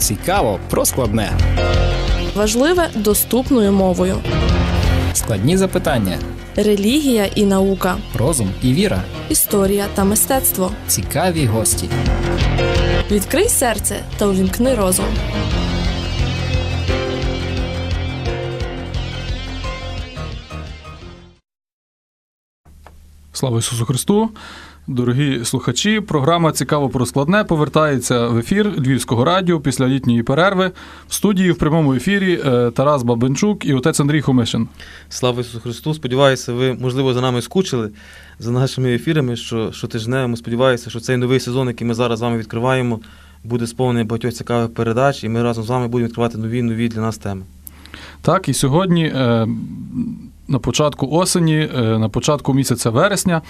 Цікаво про складне. Важливе доступною мовою. Складні запитання. Релігія і наука, Розум і віра. історія та мистецтво. Цікаві гості. Відкрий серце та увімкни розум. Слава Ісусу Христу! Дорогі слухачі, програма Цікаво про складне повертається в ефір Львівського радіо після літньої перерви. В студії в прямому ефірі е, Тарас Бабенчук і отець Андрій Хомишин. Слава Ісусу Христу! Сподіваюся, ви, можливо, за нами скучили за нашими ефірами, що щотижневими. Сподіваюся, що цей новий сезон, який ми зараз з вами відкриваємо, буде сповнений багатьох цікавих передач, і ми разом з вами будемо відкривати нові нові для нас теми. Так, і сьогодні, е, на початку осені, е, на початку місяця вересня,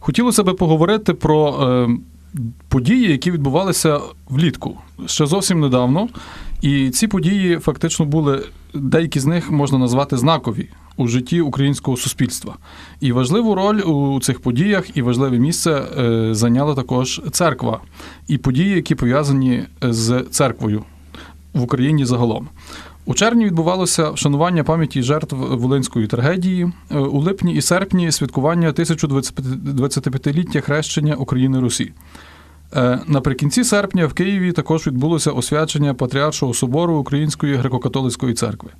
хотілося би поговорити про е, події, які відбувалися влітку ще зовсім недавно. І ці події фактично були, деякі з них можна назвати знакові у житті українського суспільства. І важливу роль у цих подіях і важливе місце е, зайняла також церква і події, які пов'язані з церквою в Україні загалом. У червні відбувалося вшанування пам'яті жертв Волинської трагедії. Е, У липні і серпні святкування 1025-ліття хрещення України Русі. Е, Наприкінці серпня в Києві також відбулося освячення Патріаршого собору Української греко-католицької церкви.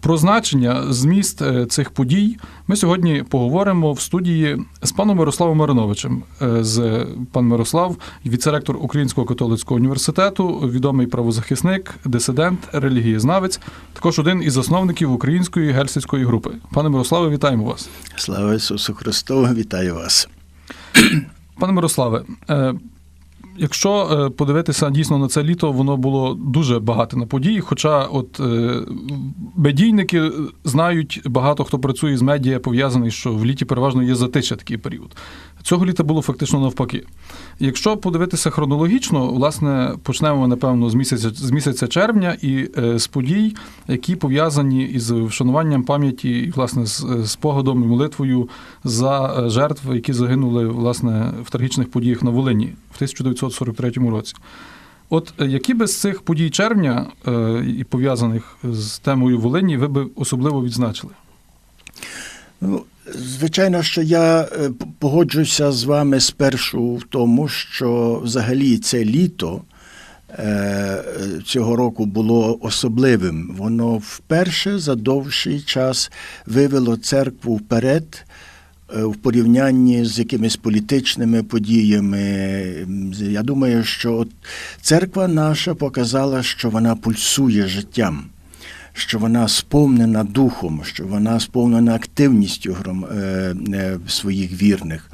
Про значення, зміст е, цих подій ми сьогодні поговоримо в студії з паном Мирославом Мариновичем. Е, З пан Мирослав, віцеректор Українського католицького університету, відомий правозахисник, дисидент, релігієзнавець, також один із засновників української гельсінської групи. Пане Мирославе, вітаємо вас. Слава Ісусу Христу, вітаю вас. Пане Мирославе, е, якщо е, подивитися дійсно на це літо, воно було дуже багато на події. Хоча, от е, медійники знають, багато хто працює з медіа, пов'язаний, що в літі переважно є затища такий період. Цього літа було фактично навпаки. Якщо подивитися хронологічно, власне, почнемо напевно з місяця з місяця червня і е, з подій, які пов'язані із вшануванням пам'яті і власне з спогадом і молитвою за жертв, які загинули власне в трагічних подіях на Волині 1943 році. От е, які би з цих подій червня е, і пов'язаних з темою Волині, ви би особливо відзначили? Ну, звичайно, що я е, погоджуюся з вами спершу в тому, що взагалі це літо цього року було особливим. Воно вперше за довший час вивело церкву вперед. Е, В порівнянні з якимись політичними подіями, я думаю, що от церква наша показала, що вона пульсує життям що вона сповнена духом, що вона сповнена активністю е, е, своїх вірних.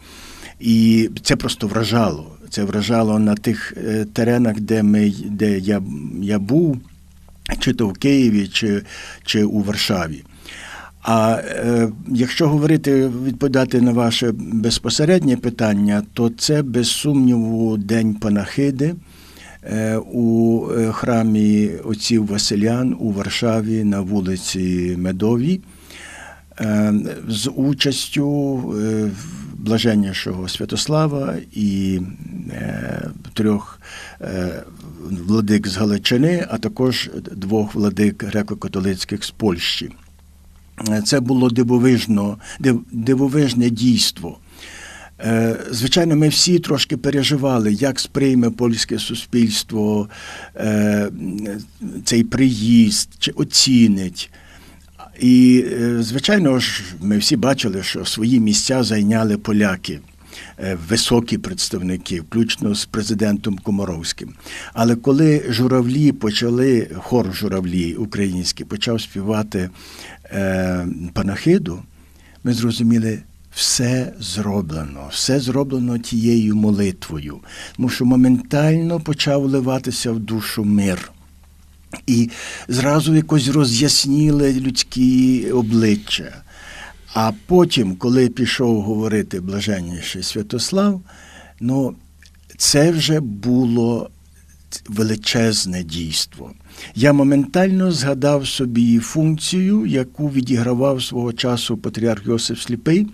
І це просто вражало. Це вражало на тих теренах, де, ми, де я, я був, чи то в Києві, чи, чи у Варшаві. А е, якщо говорити, відповідати на ваше безпосереднє питання, то це без сумніву День Панахиди е, у е, храмі отців Василян у Варшаві на вулиці Медовій е, з участю е, блаженнішого Святослава і е, трьох е, владик з Галичини, а також двох владик греко-католицьких з Польщі. Це було дивовижно, див- дивовижне дійство. Е, Звичайно, ми всі трошки переживали, як сприйме польське суспільство е, цей приїзд, чи оцінить. І, е, звичайно ж, ми всі бачили, що свої місця зайняли поляки, високі представники, включно з президентом Комаровським. Але коли журавлі почали, хор журавлі український почав співати е, панахиду, ми зрозуміли, все зроблено, все зроблено тією молитвою, тому що моментально почав вливатися в душу мир. І зразу якось роз'ясніли людські обличчя. А потім, коли пішов говорити блаженніший Святослав, ну це вже було величезне дійство. Я моментально згадав собі функцію, яку відігравав свого часу патріарх Йосиф Сліпий.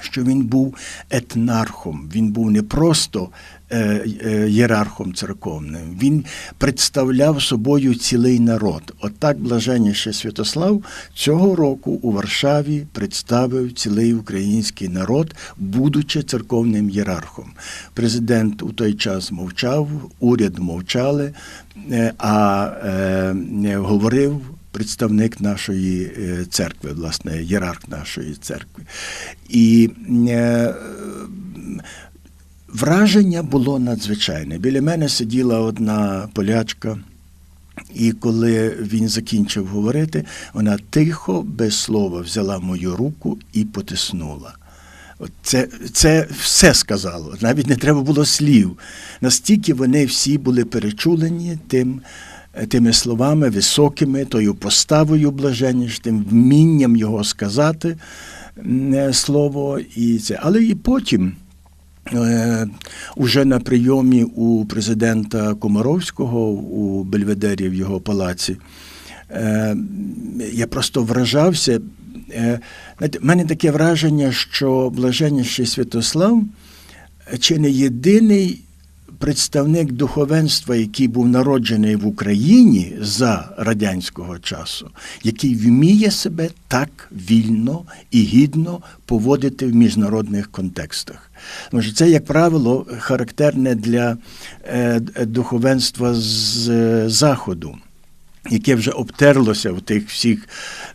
Що він був етнархом, він був не просто е, е, єрархом церковним, він представляв собою цілий народ. Отак блаженніший Святослав цього року у Варшаві представив цілий український народ, будучи церковним єрархом. Президент у той час мовчав, уряд мовчали, е, а говорив представник нашої е, церкви, власне, єрарх нашої церкви. І е, враження було надзвичайне. Біля мене сиділа одна полячка. І коли він закінчив говорити, вона тихо, без слова, взяла мою руку і потиснула. Це, це все сказало, навіть не треба було слів. Настільки вони всі були перечулені тим, тими словами високими, тою поставою блаженніш, тим вмінням його сказати е, слово. І це. Але і потім. Е, Уже на прийомі у президента Комаровського у Бельведері в його палаці. е, Я просто вражався. В мене таке враження, що блаженніший Святослав чи не єдиний представник духовенства, який був народжений в Україні за радянського часу, який вміє себе так вільно і гідно поводити в міжнародних контекстах. Тому це, як правило, характерне для е, духовенства з е, Заходу. Яке вже обтерлося в тих всіх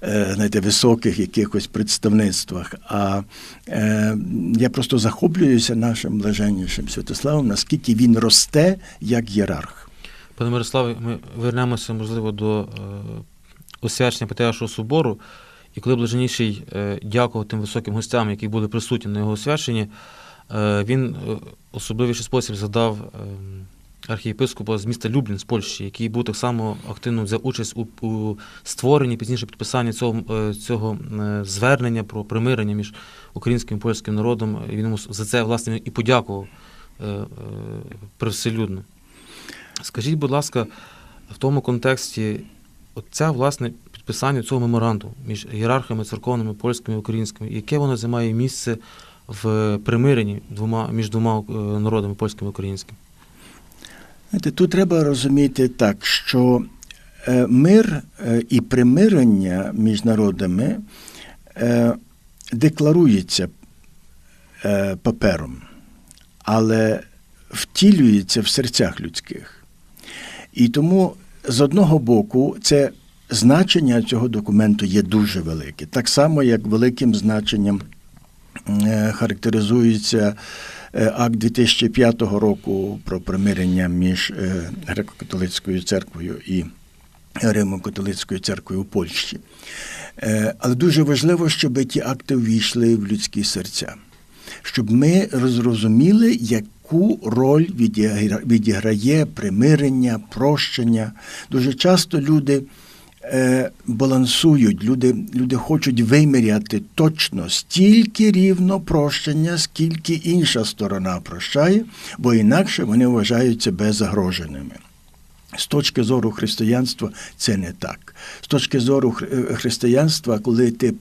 е, знаєте, високих якихось представництвах. А е, я просто захоплююся нашим блаженнішим Святославом, наскільки він росте як єрарх. Пане Мирославе, ми вернемося, можливо, до е, освячення Патріаршого собору. І коли блаженніший е, дякував тим високим гостям, які були присутні на його освяченні, е, він е, особливіший спосіб задав е, архієпископа з міста Люблін з Польщі, який був так само активно взяв участь у, у створенні, пізніше підписанні цього, е, цього е, звернення про примирення між українським і польським народом. Він йому за це власне і подякував е, привселюдно. Скажіть, будь ласка, в тому контексті, от ця, власне, підписання цього меморандуму між ієрархами церковними, польськими і українськими, яке воно займає місце в примиренні двома, між двома народами, польським і українським? Знаєте, тут треба розуміти так, що е, мир е, і примирення між народами е, декларується папером, але втілюється в серцях людських. І тому з одного боку це значення цього документу є дуже велике. Так само, як великим значенням характеризується акт 2005 року про примирення між е, греко-католицькою церквою і Римо-католицькою церквою у Польщі. Е, Але дуже важливо, щоб ті акти увійшли в людські серця, щоб ми зрозуміли, яку роль відіграє примирення, прощення. Дуже часто люди е, балансують, люди, люди хочуть виміряти точно стільки рівно прощення, скільки інша сторона прощає, бо інакше вони вважають себе загроженими. З точки зору християнства це не так. З точки зору хри- християнства, коли ти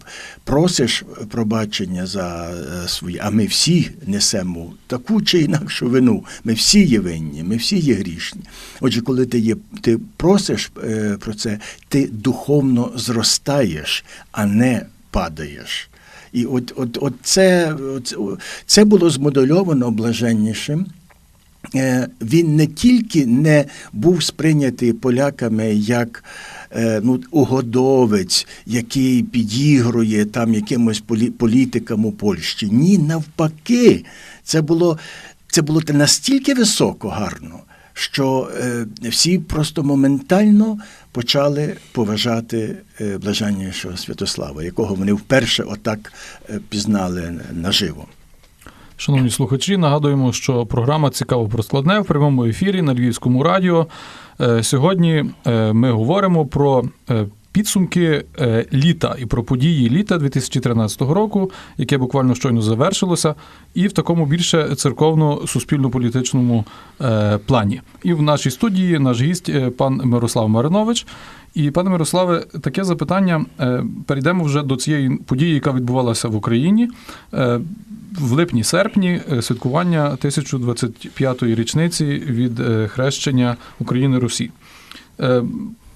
просиш пробачення за е, свої, а ми всі несемо таку чи інакшу вину, ми всі є винні, ми всі є грішні. Отже, коли ти, є, ти просиш е, про це, ти духовно зростаєш, а не падаєш. І от, от, от це, це було змодельовано блаженнішим. Е, він не тільки не був сприйнятий поляками як е, ну, угодовець, який підігрує там якимось полі- політикам у Польщі. Ні, навпаки, це було, це було настільки високо гарно, що е, всі просто моментально почали поважати блаженнішого Святослава, якого вони вперше отак пізнали наживо. Шановні слухачі, нагадуємо, що програма Цікаво про складне в прямому ефірі на Львівському радіо. Е, Сьогодні е, ми говоримо про е, підсумки е, літа і про події літа 2013 року, яке буквально щойно завершилося, і в такому більше церковно-суспільно-політичному е, плані. І в нашій студії наш гість е, пан Мирослав Маринович. І, пане Мирославе, таке запитання. Перейдемо вже до цієї події, яка відбувалася в Україні. В липні-серпні святкування 1025-ї річниці від хрещення України Русі.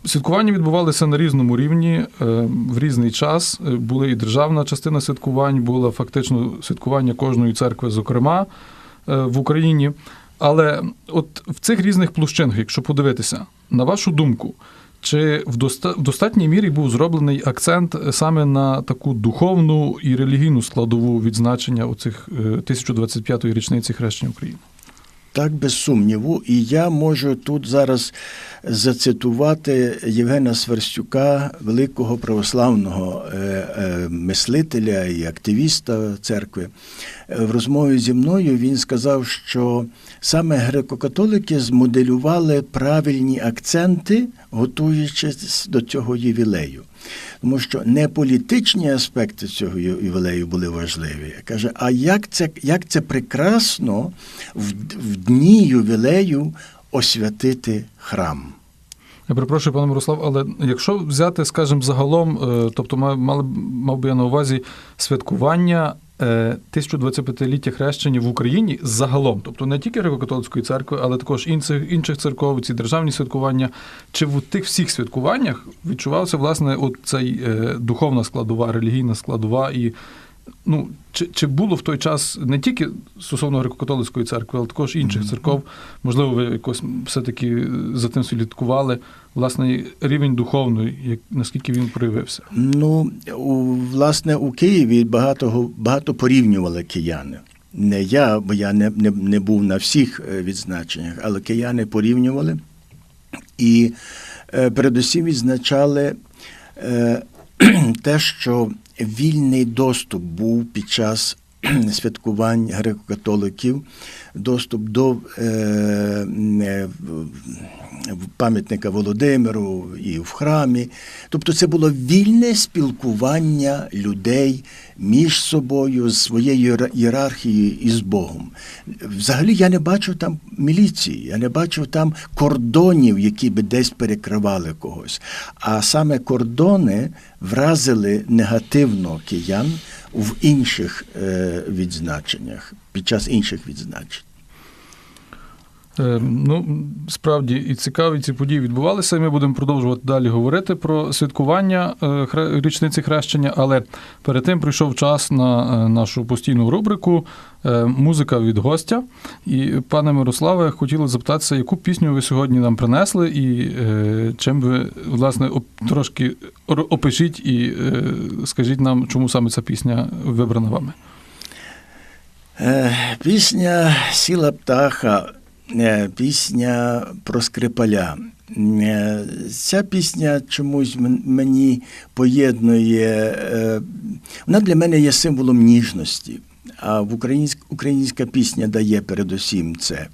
Святкування відбувалися на різному рівні е, в різний час. Е, Була і державна частина святкувань, було фактично святкування кожної церкви, зокрема е, в Україні. Але от в цих різних площинах, якщо подивитися, на вашу думку, чи в доста- в достатній мірі був зроблений акцент саме на таку духовну і релігійну складову відзначення оцих е, 1025-ї річниці хрещення України? Так, без сумніву. І я можу тут зараз зацитувати Євгена Сверстюка, великого православного е, е, мислителя і активіста церкви. Е, В розмові зі мною він сказав, що саме греко-католики змоделювали правильні акценти, готуючись до цього ювілею. Тому що не політичні аспекти цього ювілею були важливі. Каже, а як це, як це прекрасно в, в дні ювілею освятити храм. Я перепрошую, пане Мирослав, але якщо взяти, скажімо, загалом, е, тобто мав, мав би я на увазі святкування 1025-ліття хрещення в Україні загалом, тобто не тільки греко-католицької церкви, але також інших, інших церков, ці державні святкування. Чи в тих всіх святкуваннях відчувався власне от цей е, духовна складова, релігійна складова і. Ну, чи, чи було в той час не тільки стосовно греко-католицької церкви, але також інших церков, можливо, ви якось все-таки за тим слідкували, власне, рівень духовний, як, наскільки він проявився? Ну, у, власне, у Києві багато, багато порівнювали кияни. Не я, бо я не, не, не був на всіх е, відзначеннях, але кияни порівнювали і е, передусім відзначали е, те, що вільний доступ був під час святкувань греко-католиків, доступ до е, пам'ятника Володимиру і в храмі. Тобто це було вільне спілкування людей між собою, з своєю ієрархією і з Богом. Взагалі я не бачив там міліції, я не бачив там кордонів, які би десь перекривали когось. А саме кордони вразили негативно киян в інших е, відзначеннях, під час інших відзначень. Е, Ну, справді і цікаві ці події відбувалися, ми будемо продовжувати далі говорити про святкування е, річниці хрещення. Але перед тим прийшов час на е, нашу постійну рубрику е, Музика від гостя. І, пане Мирославе, хотіли запитатися, яку пісню ви сьогодні нам принесли, і е, чим ви, власне, трошки опишіть і е, скажіть нам, чому саме ця пісня вибрана вами. Е, Пісня Сіла птаха, е, пісня про Скрипаля. Е, Ця пісня чомусь мені поєднує, вона для мене є символом ніжності, а в українськ, українська пісня дає передусім це.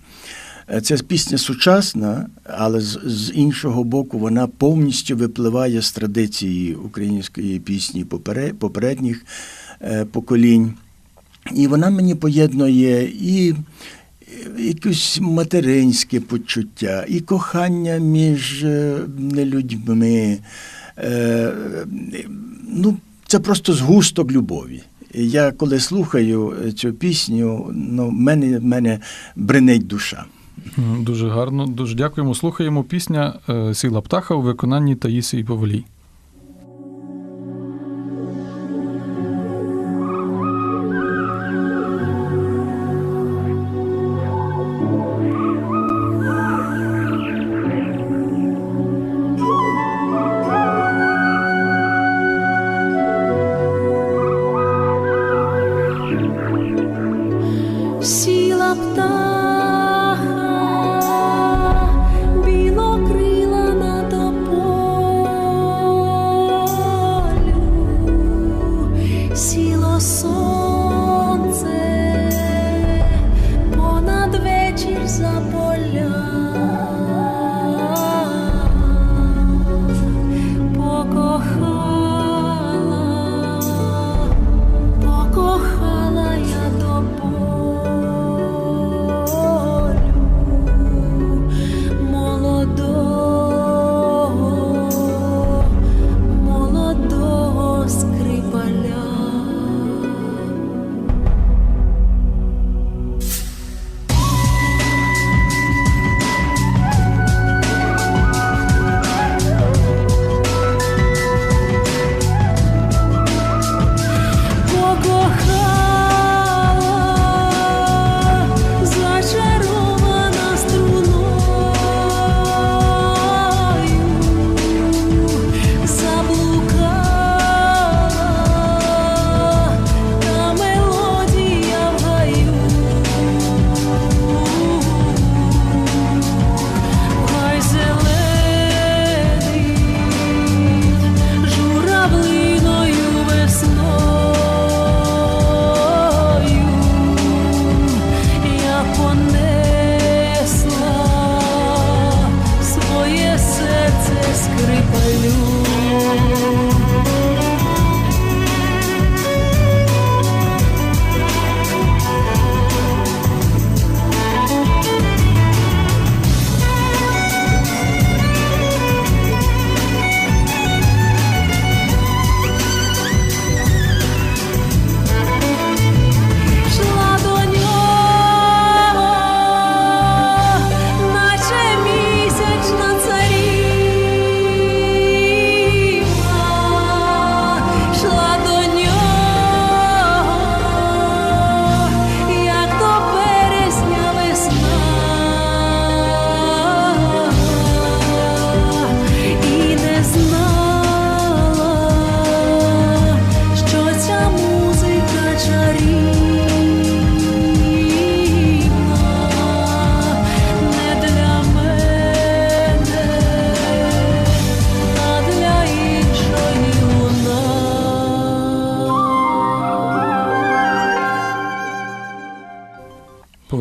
Ця пісня сучасна, але з, з іншого боку, вона повністю випливає з традиції української пісні попередніх поколінь. І вона мені поєднує і якесь материнське почуття, і кохання між е, людьми. Е, Ну, це просто згусток любові. Я коли слухаю цю пісню, ну, в мене, мене бринить душа. Дуже гарно, дуже дякуємо. Слухаємо пісня е, Сіла птаха у виконанні Таїсії Поволій. Сіла птаха,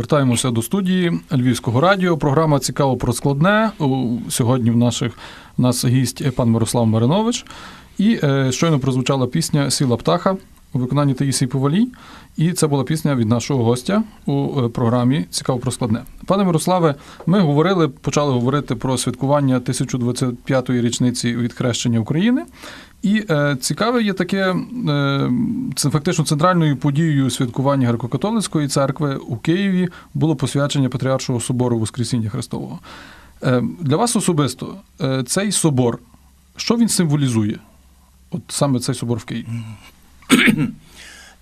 Повертаємося до студії Львівського радіо. Програма цікаво про складне. Сьогодні в наших в нас гість пан Мирослав Маринович. І е, щойно прозвучала пісня Сіла птаха у виконанні Таїсії Повалій. І це була пісня від нашого гостя у е, програмі Цікаво про складне. Пане Мирославе, ми говорили, почали говорити про святкування 1025-ї річниці від хрещення України. І е, цікаве є таке, е, це фактично центральною подією святкування греко-католицької церкви у Києві було посвячення Патріаршого собору Воскресіння Христового. Е, для вас особисто е, цей собор, що він символізує? От саме цей собор в Києві.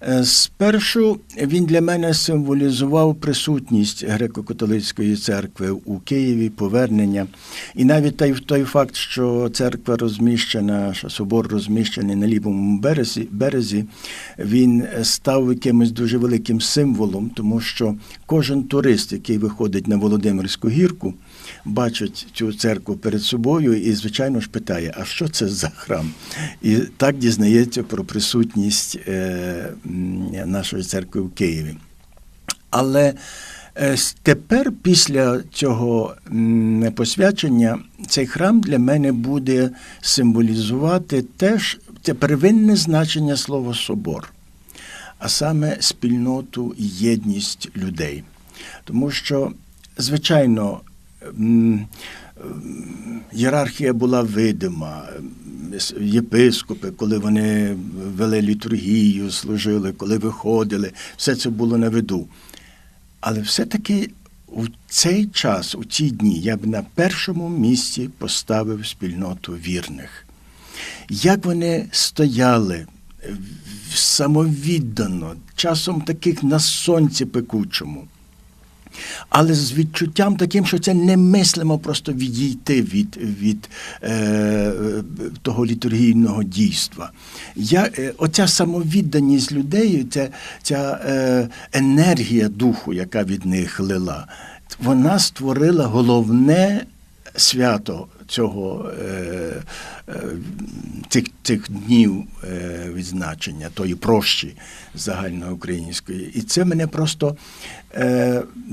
Е, Спершу він для мене символізував присутність греко-католицької церкви у Києві, повернення. І навіть той, той факт, що церква розміщена, що собор розміщений на лівому березі, березі, він став якимось дуже великим символом, тому що кожен турист, який виходить на Володимирську гірку, бачить цю церкву перед собою і, звичайно ж, питає, а що це за храм? І так дізнається про присутність е, нашої церкви в Києві. Але е, тепер, після цього посвячення, цей храм для мене буде символізувати теж це первинне значення слова собор, а саме спільноту і єдність людей. Тому що, звичайно, м, була видима. Єпископи, коли вони вели літургію, служили, коли виходили, все це було на виду. Але все-таки у цей час, у ці дні, я б на першому місці поставив спільноту вірних. Як вони стояли е, самовіддано, часом таких на сонці пекучому, але з відчуттям таким, що це немислимо просто відійти від, від е, того літургійного дійства. Я, е, оця самовідданість людей, ця, ця е, енергія духу, яка від них лила, вона створила головне свято цього е, е, цих, днів е, відзначення, тої прощі загальноукраїнської. І це мене просто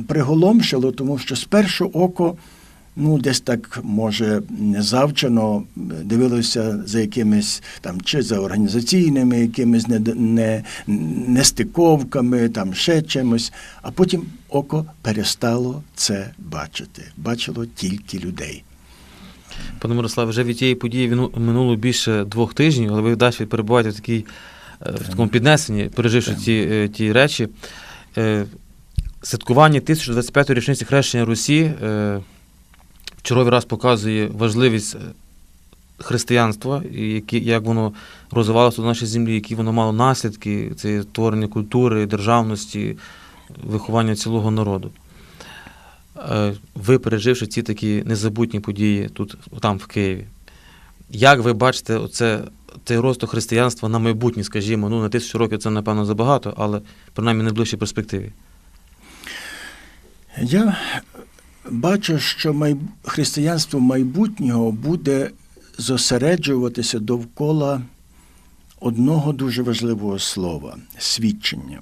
приголомшило, тому що спершу око. Ну, десь так, може, завчено дивилося за якимись там чи за організаційними якимись не, не, нестиковками, там ще чимось, а потім око перестало це бачити. Бачило тільки людей. Пане Мирославе, вже від тієї події минуло більше двох тижнів, але ви далі перебуваєте в, такій, е, в такому піднесенні, переживши ті, е, ті речі. Е, Святкування 1025-ї річниці хрещення Русі в черговий раз показує важливість християнства, як воно розвивалося на нашій землі, які воно мало наслідки, це творення культури, державності, виховання цілого народу. Е, ви переживши ці такі незабутні події тут, там, в Києві. Як ви бачите оце, цей розвиток християнства на майбутнє, скажімо, ну на тисячу років це, напевно, забагато, але принаймні найближчій перспективі. Я бачу, що май... християнство майбутнього буде зосереджуватися довкола одного дуже важливого слова свідчення.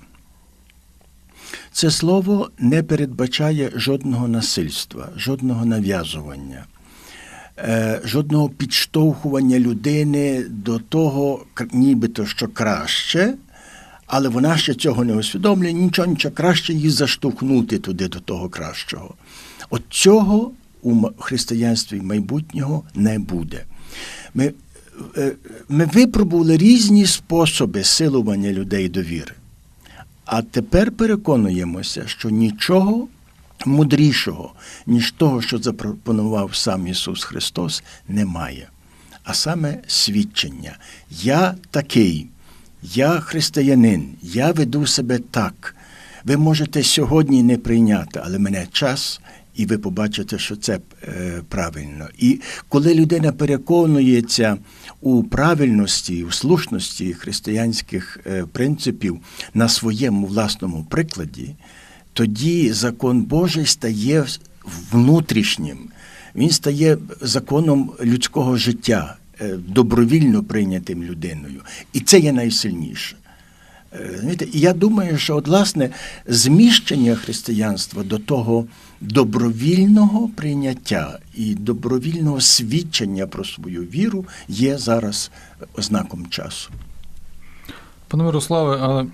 Це слово не передбачає жодного насильства, жодного нав'язування, е, жодного підштовхування людини до того, нібито що краще, але вона ще цього не усвідомлює, нічого, нічого краще її заштовхнути туди до того кращого. От цього у християнстві майбутнього не буде. Ми, е, ми випробували різні способи силування людей до віри. А тепер переконуємося, що нічого мудрішого, ніж того, що запропонував сам Ісус Христос, немає. А саме свідчення. Я такий, я християнин, я веду себе так. Ви можете сьогодні не прийняти, але мене час, і ви побачите, що це е, правильно. І коли людина переконується у правильності, у слушності християнських е, принципів на своєму власному прикладі, тоді закон Божий стає внутрішнім. Він стає законом людського життя, е, добровільно прийнятим людиною. І це є найсильніше. І я думаю, що от, власне зміщення християнства до того добровільного прийняття і добровільного свідчення про свою віру є зараз ознаком часу. Пане Мирославе, але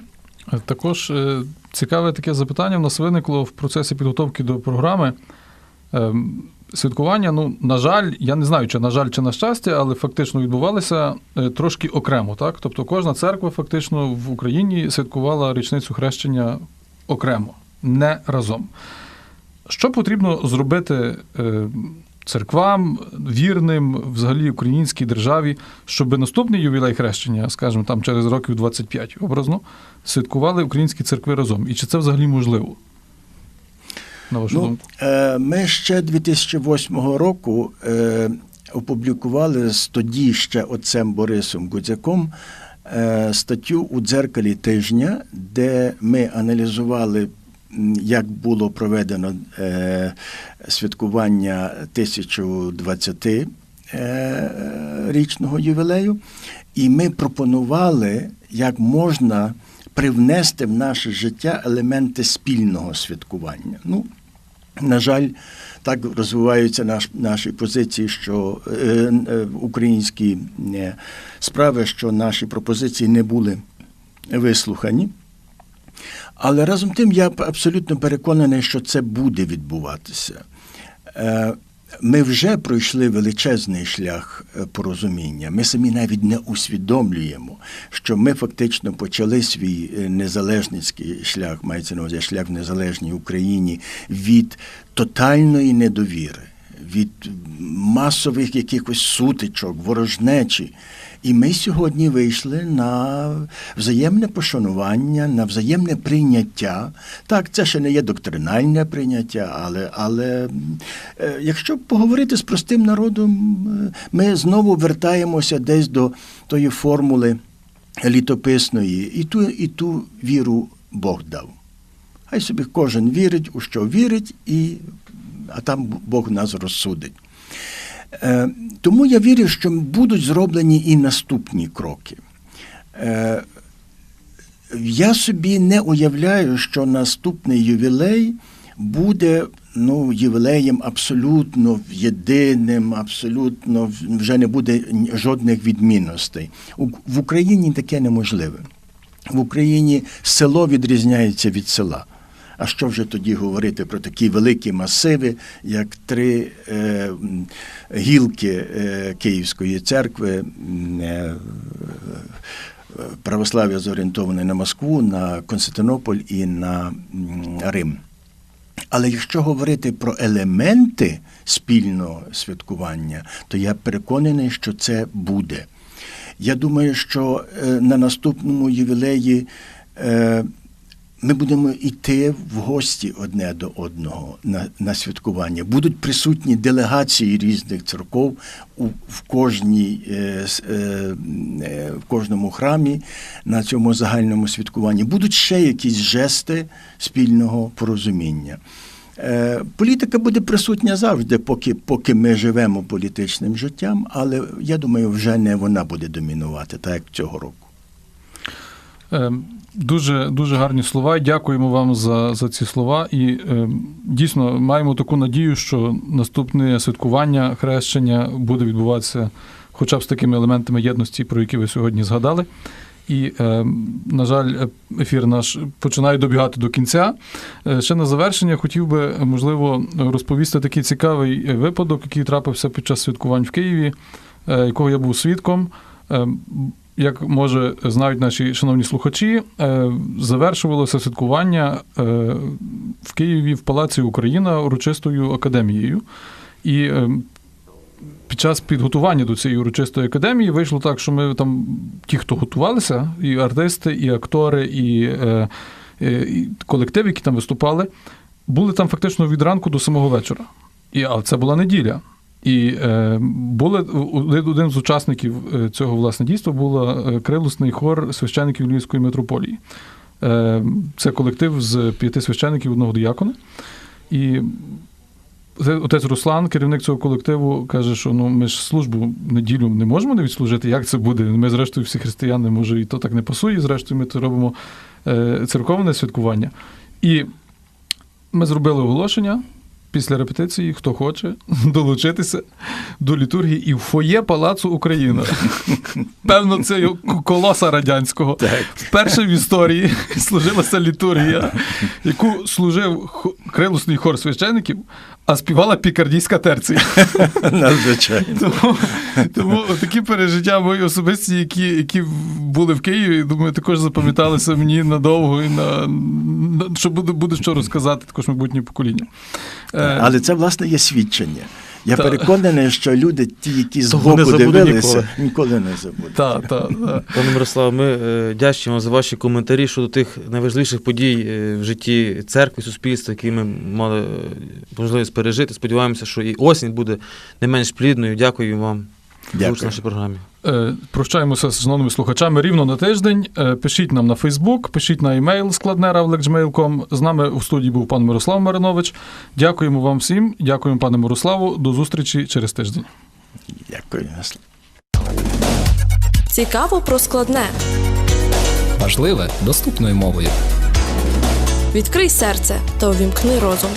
також е, цікаве таке запитання в нас виникло в процесі підготовки до програми. Ем, Святкування, ну, на жаль, я не знаю, чи на жаль, чи на щастя, але фактично відбувалися е, трошки окремо. Так? Тобто кожна церква фактично в Україні святкувала річницю хрещення окремо, не разом. Що потрібно зробити е, церквам, вірним, взагалі українській державі, щоб наступний ювілей хрещення, скажімо, там через років 25 образно, святкували українські церкви разом? І чи це взагалі можливо? На вашу Ну, думку? е, ми ще 2008 року е, опублікували з тоді ще отцем Борисом Гудзяком статтю у дзеркалі тижня, де ми аналізували, як було проведено е, святкування 1020 е, річного ювілею, і ми пропонували, як можна привнести в наше життя елементи спільного святкування. Ну, на жаль, так розвиваються наш, наші позиції, що е, е, українські е, справи, що наші пропозиції не були вислухані. Але разом тим я абсолютно переконаний, що це буде відбуватися. Е, Ми вже пройшли величезний шлях е, порозуміння. Ми самі навіть не усвідомлюємо, що ми фактично почали свій е, незалежницький шлях, мається на увазі шлях в незалежній Україні від тотальної недовіри, від масових якихось сутичок, ворожнечі. І ми сьогодні вийшли на взаємне пошанування, на взаємне прийняття. Так, це ще не є доктринальне прийняття, але, але е, якщо поговорити з простим народом, е, ми знову вертаємося десь до тої формули літописної, і ту, і ту віру Бог дав. Хай собі кожен вірить, у що вірить, і, а там Бог нас розсудить. Е, Тому я вірю, що будуть зроблені і наступні кроки. Е, Я собі не уявляю, що наступний ювілей буде ну, ювілеєм абсолютно єдиним, абсолютно вже не буде жодних відмінностей. В Україні таке неможливе. В Україні село відрізняється від села. А що вже тоді говорити про такі великі масиви, як три е, гілки е, Київської церкви, е, е, православ'я зорієнтоване на Москву, на Константинополь і на Рим. Але якщо говорити про елементи спільного святкування, то я переконаний, що це буде. Я думаю, що е, на наступному ювілеї е, ми будемо йти в гості одне до одного на, на святкування. Будуть присутні делегації різних церков у, в, кожній, е, е, е, в кожному храмі на цьому загальному святкуванні. Будуть ще якісь жести спільного порозуміння. Е, Політика буде присутня завжди, поки, поки ми живемо політичним життям, але я думаю, вже не вона буде домінувати, так як цього року. Е, Дуже, дуже гарні слова. Дякуємо вам за, за ці слова. І е, дійсно маємо таку надію, що наступне святкування хрещення буде відбуватися хоча б з такими елементами єдності, про які ви сьогодні згадали. І, е, на жаль, ефір наш починає добігати до кінця. Е, Ще на завершення хотів би, можливо, розповісти такий цікавий е, випадок, який трапився під час святкувань в Києві, е, якого я був свідком. Як може знають наші шановні слухачі, е, завершувалося святкування е, в Києві в Палаці Україна урочистою академією. І е, під час підготування до цієї урочистої академії вийшло так, що ми там, ті, хто готувалися, і артисти, і актори, і, і колектив, які там виступали, були там фактично від ранку до самого вечора. І, а це була неділя. І е, були один з учасників е, цього власне дійства була е, крилусний хор священиків Львівської митрополії. Е, це колектив з п'яти священиків одного диякона. І Отець Руслан, керівник цього колективу, каже, що ну ми ж службу неділю не можемо не відслужити. Як це буде? Ми, зрештою, всі християни, може, і то так не пасує. Зрештою, ми то робимо е, церковне святкування. І ми зробили оголошення після репетиції, хто хоче долучитися до літургії і в фоє Палацу Україна. Певно, це колоса радянського. Так. Вперше в історії служилася літургія, яку служив крилусний хор священиків, а співала пікардійська терція. Надзвичайно. Тому, тому такі пережиття мої особисті, які, які були в Києві, думаю, також запам'яталися мені надовго і на, на що буде, буде що розказати також майбутнє покоління. Е, Але це, власне, є свідчення. Я Та. переконаний, що люди, ті, які збоку дивилися, ніколи. ніколи не забудуть. та, та, та. Пане Мирославе, ми е, дячимо за ваші коментарі щодо тих найважливіших подій е, в житті церкви, суспільства, які ми мали е, можливість пережити. Сподіваємося, що і осінь буде не менш плідною. Дякую вам Дякую. нашій програмі. Е, Прощаємося з шановними слухачами рівно на тиждень. Е, Пишіть нам на Фейсбук, пишіть на емейл складнера.gmail.com. З нами у студії був пан Мирослав Маринович. Дякуємо вам всім. Дякуємо пане Мирославу. До зустрічі через тиждень. Дякую. Цікаво про складне. Важливе доступною мовою. Відкрий серце та увімкни розум.